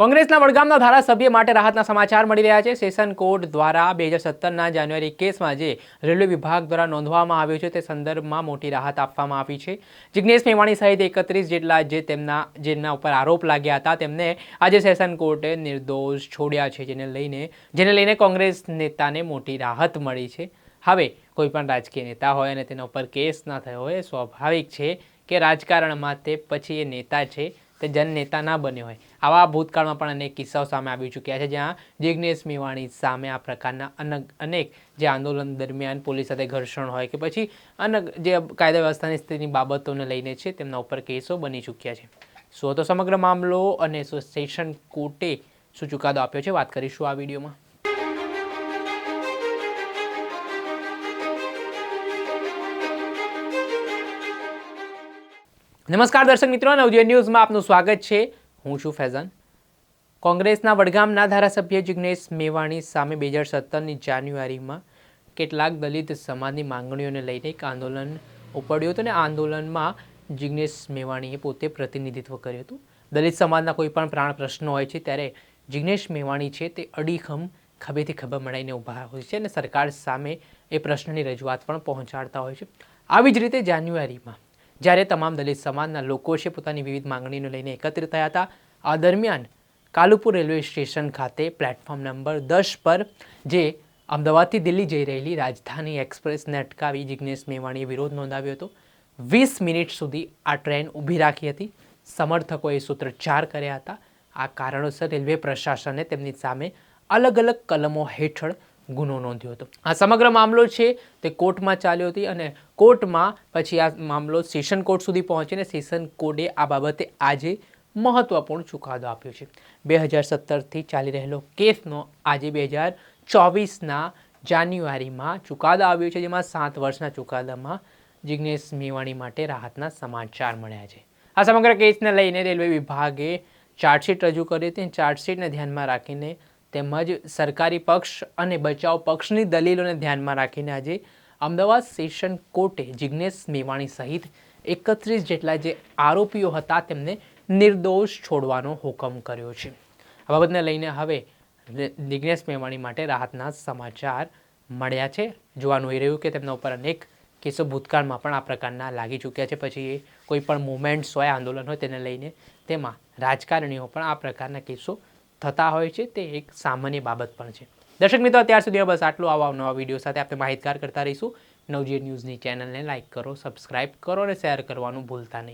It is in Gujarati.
કોંગ્રેસના વડગામના ધારાસભ્ય માટે રાહતના સમાચાર મળી રહ્યા છે. સેશન કોર્ટ દ્વારા બે હજાર સત્તરના જાન્યુઆરી કેસમાં જે રેલવે વિભાગ દ્વારા નોંધવામાં આવ્યો છે, તે સંદર્ભમાં મોટી રાહત આપવામાં આવી છે. જિજ્ઞેશ મેવાણી સહિત એકત્રીસ જેટલા જે તેમના, જેના ઉપર આરોપ લાગ્યા હતા, તેમને આજે સેશન કોર્ટે નિર્દોષ છોડ્યા છે, જેને લઈને જેને લઈને કોંગ્રેસ નેતાને મોટી રાહત મળી છે. હવે કોઈપણ રાજકીય નેતા હોય અને તેના ઉપર કેસ ના થયો હોય સ્વાભાવિક છે કે રાજકારણમાં તે પછી એ નેતા છે, તે જન નેતા ના બન્યો હોય. આવા ભૂતકાળમાં પણ અનેક કિસ્સાઓ સામે આવી ચૂક્યા છે, જ્યાં જિગ્નેશ મેવાણી સામે આ પ્રકારના અનેક જે આંદોલન દરમિયાન પોલીસ સાથે ઘર્ષણ હોય કે પછી અનગ, જે કાયદા વ્યવસ્થાની સ્થિતિની બાબતોને લઈને છે, તેમના ઉપર કેસો બની ચૂક્યા છે. સો તો સમગ્ર મામલો અને સો સેશન કોર્ટે શું ચુકાદો આપ્યો છે, વાત કરીશું આ વિડીયોમાં. નમસ્કાર દર્શક મિત્રો, નવજીવન ન્યૂઝમાં આપનું સ્વાગત છે. હું છું ફૈઝાન. કોંગ્રેસના વડગામના ધારાસભ્ય જિજ્ઞેશ મેવાણી સામે બે હજાર સત્તરની જાન્યુઆરીમાં કેટલાક દલિત સમાજની માંગણીઓને લઈને એક આંદોલન ઉપડ્યું હતું અને આંદોલનમાં જિજ્ઞેશ મેવાણીએ પોતે પ્રતિનિધિત્વ કર્યું હતું. દલિત સમાજના કોઈ પણ પ્રાણ પ્રશ્નો હોય છે ત્યારે જિજ્ઞેશ મેવાણી છે તે અડીખમ ખભેથી ખભા મળાઈને ઊભા હોય છે અને સરકાર સામે એ પ્રશ્નની રજૂઆત પણ પહોંચાડતા હોય છે. આવી જ રીતે જાન્યુઆરીમાં જ્યારે તમામ દલિત સમાજના લોકો છે પોતાની વિવિધ માંગણીને લઈને એકત્રિત થયા હતા. આ દરમિયાન કાલુપુર રેલવે સ્ટેશન ખાતે પ્લેટફોર્મ નંબર દસ પર, જે અમદાવાદથી દિલ્હી જઈ રહેલી રાજધાની એક્સપ્રેસને અટકાવી જિજ્ઞેશ મેવાણીએ વિરોધ નોંધાવ્યો હતો. વીસ મિનિટ સુધી આ ટ્રેન ઊભી રાખી હતી. સમર્થકોએ સૂત્રોચ્ચાર કર્યા હતા. આ કારણોસર રેલવે પ્રશાસને તેમની સામે અલગ અલગ કલમો હેઠળ ગુનો નોંધ્યો હતો. આ સમગ્ર મામલો છે તે કોર્ટમાં ચાલ્યો હતી અને કોર્ટમાં પછી આ મામલો સેશન કોર્ટ સુધી પહોંચીને સેશન કોર્ટે આ બાબતે આજે મહત્વપૂર્ણ ચુકાદો આપ્યો છે. બે હજાર સત્તરથી ચાલી રહેલો કેસનો આજે બે હજાર ચોવીસના જાન્યુઆરીમાં ચુકાદો આવ્યો છે, જેમાં સાત વર્ષના ચુકાદામાં જિજ્ઞેશ મેવાણી માટે રાહતના સમાચાર મળ્યા છે. આ સમગ્ર કેસને લઈને રેલવે વિભાગે ચાર્જશીટ રજૂ કરી હતી ચાર્જશીટને ધ્યાનમાં રાખીને તેમજ સરકારી પક્ષ અને બચાવ પક્ષની દલીલોને ધ્યાનમાં રાખીને આજે અમદાવાદ સેશન કોર્ટે જિજ્ઞેશ મેવાણી સહિત એકત્રીસ જેટલા જે આરોપીઓ હતા તેમને નિર્દોષ છોડવાનો હુકમ કર્યો છે. આ બાબતને લઈને હવે જિજ્ઞેશ મેવાણી માટે રાહતના સમાચાર મળ્યા છે. જોવાનું એ રહ્યું કે તેમના ઉપર અનેક કેસો ભૂતકાળમાં પણ આ પ્રકારના લાગી ચૂક્યા છે. પછી એ કોઈ પણ મુવમેન્ટ્સ હોય, આંદોલન હોય, તેને લઈને તેમાં રાજકારણીઓ પણ આ પ્રકારના કેસો થતા હોય છે, તે એક સામાન્ય બાબત પણ છે. દર્શક મિત્રો, અત્યાર સુધી બસ આટલું. આવા નવા વીડિયો સાથે આપણે માહિતગાર કરતા રહીશું. નવજીવન ન્યૂઝની ચેનલને લાઇક કરો, સબસ્ક્રાઇબ કરો અને શેર કરવાનું ભૂલતા નહીં.